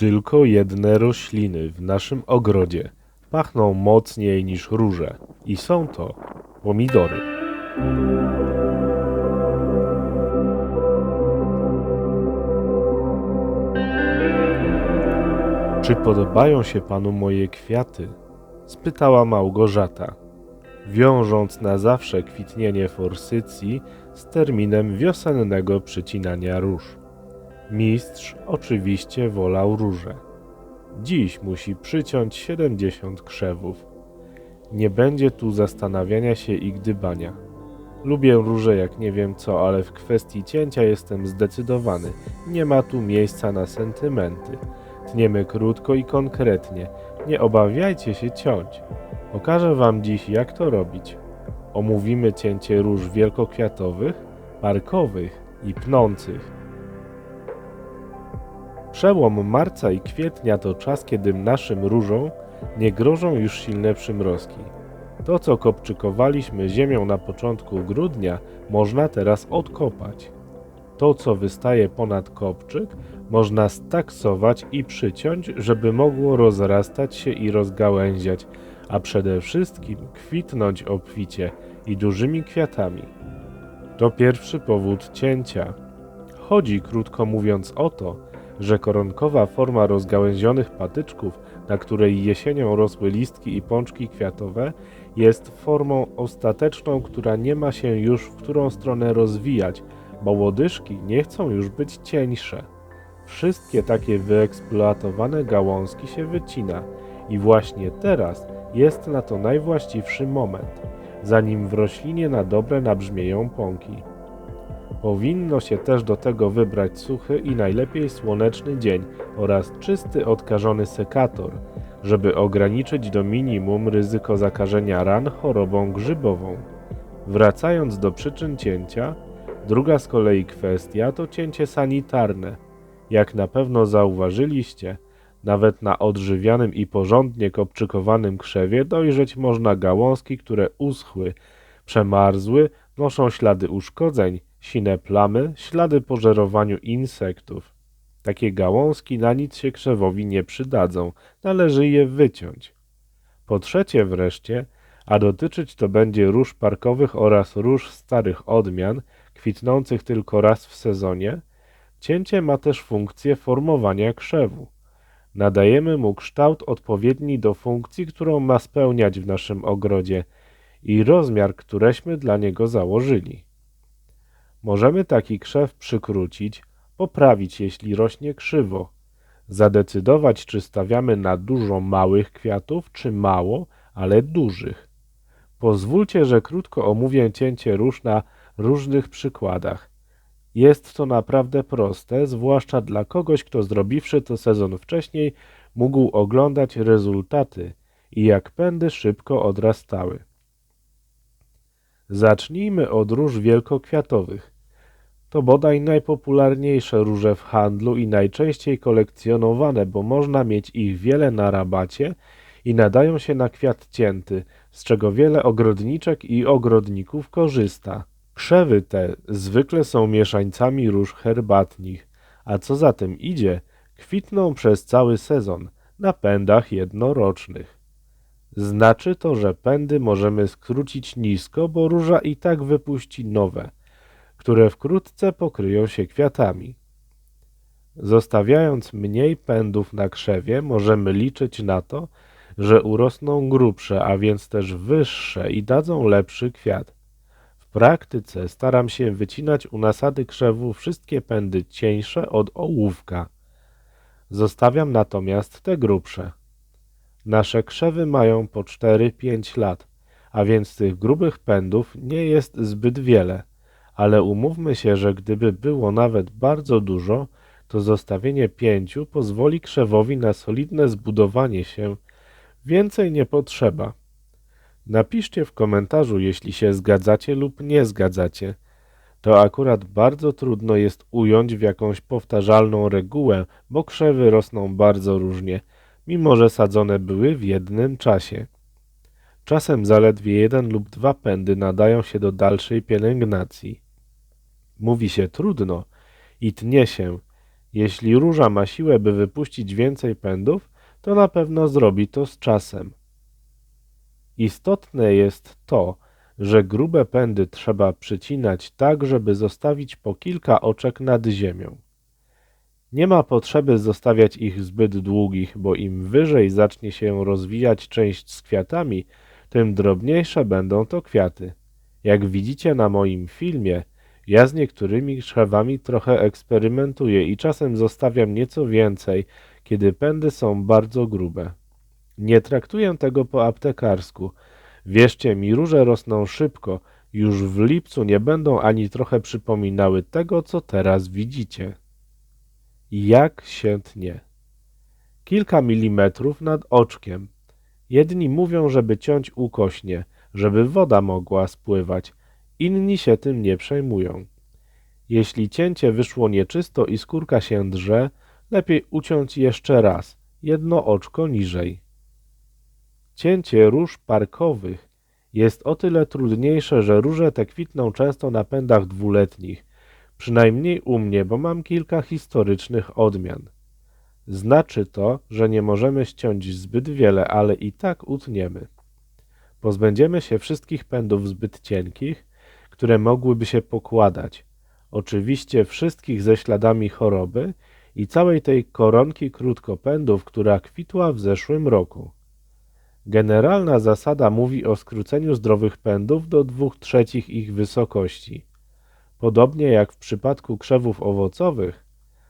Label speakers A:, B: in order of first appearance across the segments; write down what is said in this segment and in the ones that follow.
A: Tylko jedne rośliny w naszym ogrodzie pachną mocniej niż róże i są to pomidory. Czy podobają się panu moje kwiaty? spytała Małgorzata, wiążąc na zawsze kwitnienie forsycji z terminem wiosennego przycinania róż. Mistrz oczywiście wolał róże. Dziś musi przyciąć 70 krzewów. Nie będzie tu zastanawiania się i gdybania. Lubię róże jak nie wiem co, ale w kwestii cięcia jestem zdecydowany. Nie ma tu miejsca na sentymenty. Tniemy krótko i konkretnie. Nie obawiajcie się ciąć. Pokażę wam dziś jak to robić. Omówimy cięcie róż wielkokwiatowych, parkowych i pnących. Przełom marca i kwietnia to czas, kiedy naszym różom nie grożą już silne przymrozki. To, co kopczykowaliśmy ziemią na początku grudnia, można teraz odkopać. To, co wystaje ponad kopczyk, można staksować i przyciąć, żeby mogło rozrastać się i rozgałęziać, a przede wszystkim kwitnąć obficie i dużymi kwiatami. To pierwszy powód cięcia. Chodzi, krótko mówiąc, o to, że koronkowa forma rozgałęzionych patyczków, na której jesienią rosły listki i pączki kwiatowe, jest formą ostateczną, która nie ma się już w którą stronę rozwijać, bo łodyżki nie chcą już być cieńsze. Wszystkie takie wyeksploatowane gałązki się wycina i właśnie teraz jest na to najwłaściwszy moment, zanim w roślinie na dobre nabrzmieją pąki. Powinno się też do tego wybrać suchy i najlepiej słoneczny dzień oraz czysty odkażony sekator, żeby ograniczyć do minimum ryzyko zakażenia ran chorobą grzybową. Wracając do przyczyn cięcia, druga z kolei kwestia to cięcie sanitarne. Jak na pewno zauważyliście, nawet na odżywianym i porządnie kopczykowanym krzewie dojrzeć można gałązki, które uschły, przemarzły, noszą ślady uszkodzeń, sine plamy, ślady po żerowaniu insektów. Takie gałązki na nic się krzewowi nie przydadzą, należy je wyciąć. Po trzecie wreszcie, a dotyczyć to będzie róż parkowych oraz róż starych odmian, kwitnących tylko raz w sezonie, cięcie ma też funkcję formowania krzewu. Nadajemy mu kształt odpowiedni do funkcji, którą ma spełniać w naszym ogrodzie i rozmiar, któreśmy dla niego założyli. Możemy taki krzew przykrócić, poprawić jeśli rośnie krzywo, zadecydować czy stawiamy na dużo małych kwiatów, czy mało, ale dużych. Pozwólcie, że krótko omówię cięcie róż na różnych przykładach. Jest to naprawdę proste, zwłaszcza dla kogoś, kto zrobiwszy to sezon wcześniej, mógł oglądać rezultaty i jak pędy szybko odrastały. Zacznijmy od róż wielkokwiatowych. To bodaj najpopularniejsze róże w handlu i najczęściej kolekcjonowane, bo można mieć ich wiele na rabacie i nadają się na kwiat cięty, z czego wiele ogrodniczek i ogrodników korzysta. Krzewy te zwykle są mieszańcami róż herbatnich, a co za tym idzie, kwitną przez cały sezon na pędach jednorocznych. Znaczy to, że pędy możemy skrócić nisko, bo róża i tak wypuści nowe, które wkrótce pokryją się kwiatami. Zostawiając mniej pędów na krzewie, możemy liczyć na to, że urosną grubsze, a więc też wyższe i dadzą lepszy kwiat. W praktyce staram się wycinać u nasady krzewu wszystkie pędy cieńsze od ołówka. Zostawiam natomiast te grubsze. Nasze krzewy mają po 4-5 lat, a więc tych grubych pędów nie jest zbyt wiele, ale umówmy się, że gdyby było nawet bardzo dużo, to zostawienie pięciu pozwoli krzewowi na solidne zbudowanie się. Więcej nie potrzeba. Napiszcie w komentarzu, jeśli się zgadzacie lub nie zgadzacie. To akurat bardzo trudno jest ująć w jakąś powtarzalną regułę, bo krzewy rosną bardzo różnie – mimo że sadzone były w jednym czasie. Czasem zaledwie jeden lub dwa pędy nadają się do dalszej pielęgnacji. Mówi się trudno i tnie się, Jeśli róża ma siłę, by wypuścić więcej pędów, to na pewno zrobi to z czasem. Istotne jest to, że grube pędy trzeba przycinać tak, żeby zostawić po kilka oczek nad ziemią. Nie ma potrzeby zostawiać ich zbyt długich, bo im wyżej zacznie się rozwijać część z kwiatami, tym drobniejsze będą to kwiaty. Jak widzicie na moim filmie, ja z niektórymi krzewami trochę eksperymentuję i czasem zostawiam nieco więcej, kiedy pędy są bardzo grube. Nie traktuję tego po aptekarsku. Wierzcie mi, róże rosną szybko, już w lipcu nie będą ani trochę przypominały tego, co teraz widzicie. Jak się tnie. Kilka milimetrów nad oczkiem. Jedni mówią, żeby ciąć ukośnie, żeby woda mogła spływać, inni się tym nie przejmują. Jeśli cięcie wyszło nieczysto i skórka się drze, lepiej uciąć jeszcze raz, jedno oczko niżej. Cięcie róż parkowych jest o tyle trudniejsze, że róże te kwitną często na pędach dwuletnich, przynajmniej u mnie, bo mam kilka historycznych odmian. Znaczy to, że nie możemy ściąć zbyt wiele, ale i tak utniemy. Pozbędziemy się wszystkich pędów zbyt cienkich, które mogłyby się pokładać, oczywiście wszystkich ze śladami choroby i całej tej koronki krótkopędów, która kwitła w zeszłym roku. Generalna zasada mówi o skróceniu zdrowych pędów do dwóch trzecich ich wysokości. Podobnie jak w przypadku krzewów owocowych,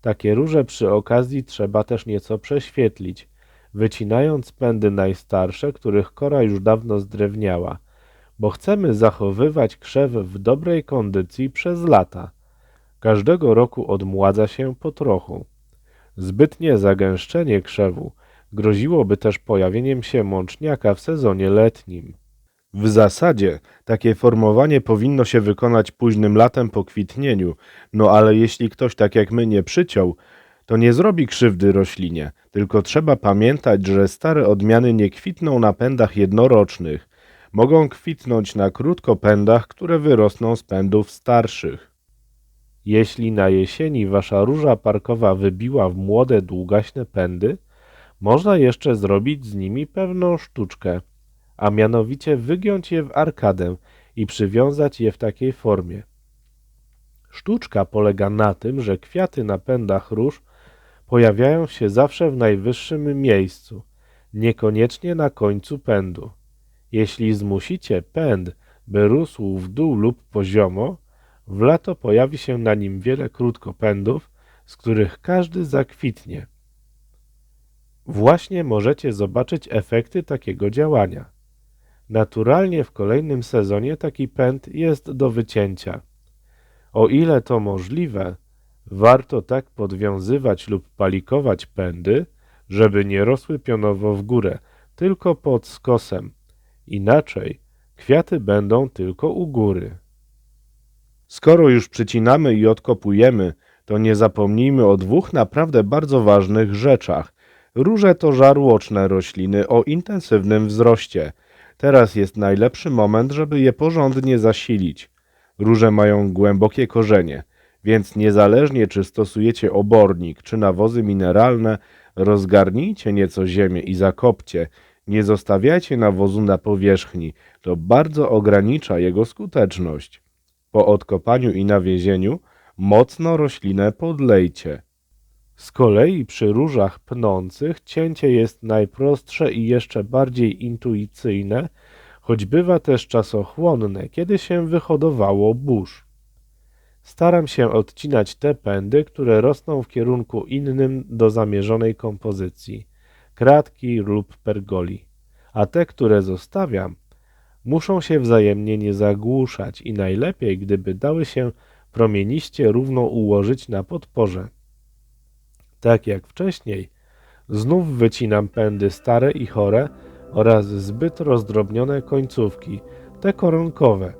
A: takie róże przy okazji trzeba też nieco prześwietlić, wycinając pędy najstarsze, których kora już dawno zdrewniała, bo chcemy zachowywać krzew w dobrej kondycji przez lata. Każdego roku odmładza się po trochu. Zbytnie zagęszczenie krzewu groziłoby też pojawieniem się mączniaka w sezonie letnim. W zasadzie takie formowanie powinno się wykonać późnym latem po kwitnieniu, no ale jeśli ktoś tak jak my nie przyciął, to nie zrobi krzywdy roślinie, tylko trzeba pamiętać, że stare odmiany nie kwitną na pędach jednorocznych, mogą kwitnąć na krótkopędach, które wyrosną z pędów starszych. Jeśli na jesieni wasza róża parkowa wybiła w młode, długaśne pędy, można jeszcze zrobić z nimi pewną sztuczkę, a mianowicie wygiąć je w arkadę i przywiązać je w takiej formie. Sztuczka polega na tym, że kwiaty na pędach róż pojawiają się zawsze w najwyższym miejscu, niekoniecznie na końcu pędu. Jeśli zmusicie pęd, by rósł w dół lub poziomo, w lato pojawi się na nim wiele krótkopędów, z których każdy zakwitnie. Właśnie możecie zobaczyć efekty takiego działania. Naturalnie w kolejnym sezonie taki pęd jest do wycięcia. O ile to możliwe, warto tak podwiązywać lub palikować pędy, żeby nie rosły pionowo w górę, tylko pod skosem. Inaczej kwiaty będą tylko u góry. Skoro już przycinamy i odkopujemy, to nie zapomnijmy o dwóch naprawdę bardzo ważnych rzeczach. Róże to żarłoczne rośliny o intensywnym wzroście. Teraz jest najlepszy moment, żeby je porządnie zasilić. Róże mają głębokie korzenie, więc niezależnie czy stosujecie obornik czy nawozy mineralne, rozgarnijcie nieco ziemię i zakopcie. Nie zostawiajcie nawozu na powierzchni, to bardzo ogranicza jego skuteczność. Po odkopaniu i nawiezieniu mocno roślinę podlejcie. Z kolei przy różach pnących cięcie jest najprostsze i jeszcze bardziej intuicyjne, choć bywa też czasochłonne, kiedy się wyhodowało burz. Staram się odcinać te pędy, które rosną w kierunku innym do zamierzonej kompozycji, kratki lub pergoli, a te, które zostawiam, muszą się wzajemnie nie zagłuszać i najlepiej, gdyby dały się promieniście równo ułożyć na podporze. Tak jak wcześniej, znów wycinam pędy stare i chore oraz zbyt rozdrobnione końcówki, te koronkowe.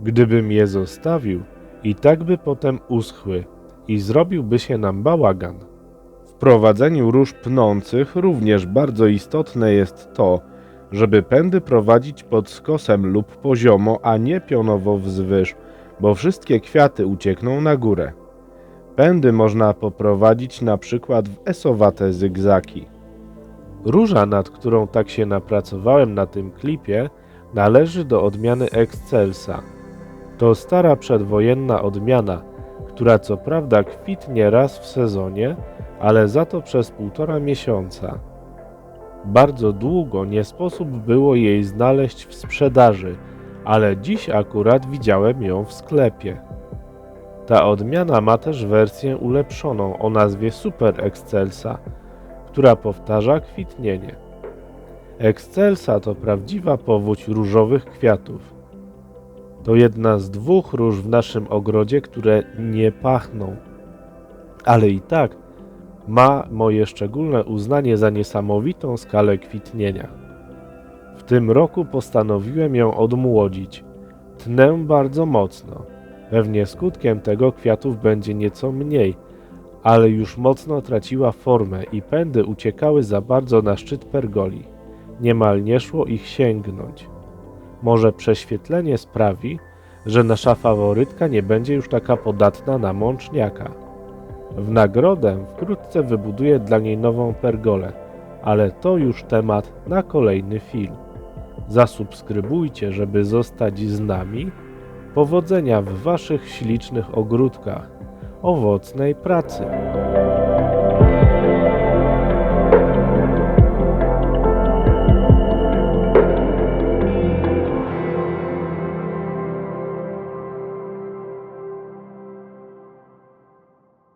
A: Gdybym je zostawił, i tak by potem uschły i zrobiłby się nam bałagan. W prowadzeniu róż pnących również bardzo istotne jest to, żeby pędy prowadzić pod skosem lub poziomo, a nie pionowo wzwyż, bo wszystkie kwiaty uciekną na górę. Pędy można poprowadzić na przykład w esowate zygzaki. Róża, nad którą tak się napracowałem na tym klipie, należy do odmiany Excelsa. To stara przedwojenna odmiana, która co prawda kwitnie raz w sezonie, ale za to przez półtora miesiąca. Bardzo długo nie sposób było jej znaleźć w sprzedaży, ale dziś akurat widziałem ją w sklepie. Ta odmiana ma też wersję ulepszoną o nazwie Super Excelsa, która powtarza kwitnienie. Excelsa to prawdziwa powódź różowych kwiatów. To jedna z dwóch róż w naszym ogrodzie, które nie pachną, ale i tak ma moje szczególne uznanie za niesamowitą skalę kwitnienia. W tym roku postanowiłem ją odmłodzić. Tnę bardzo mocno. Pewnie skutkiem tego kwiatów będzie nieco mniej, ale już mocno traciła formę i pędy uciekały za bardzo na szczyt pergoli. Niemal nie szło ich sięgnąć. Może prześwietlenie sprawi, że nasza faworytka nie będzie już taka podatna na mączniaka. W nagrodę wkrótce wybuduję dla niej nową pergolę, ale to już temat na kolejny film. Zasubskrybujcie, żeby zostać z nami. Powodzenia w Waszych ślicznych ogródkach. Owocnej pracy.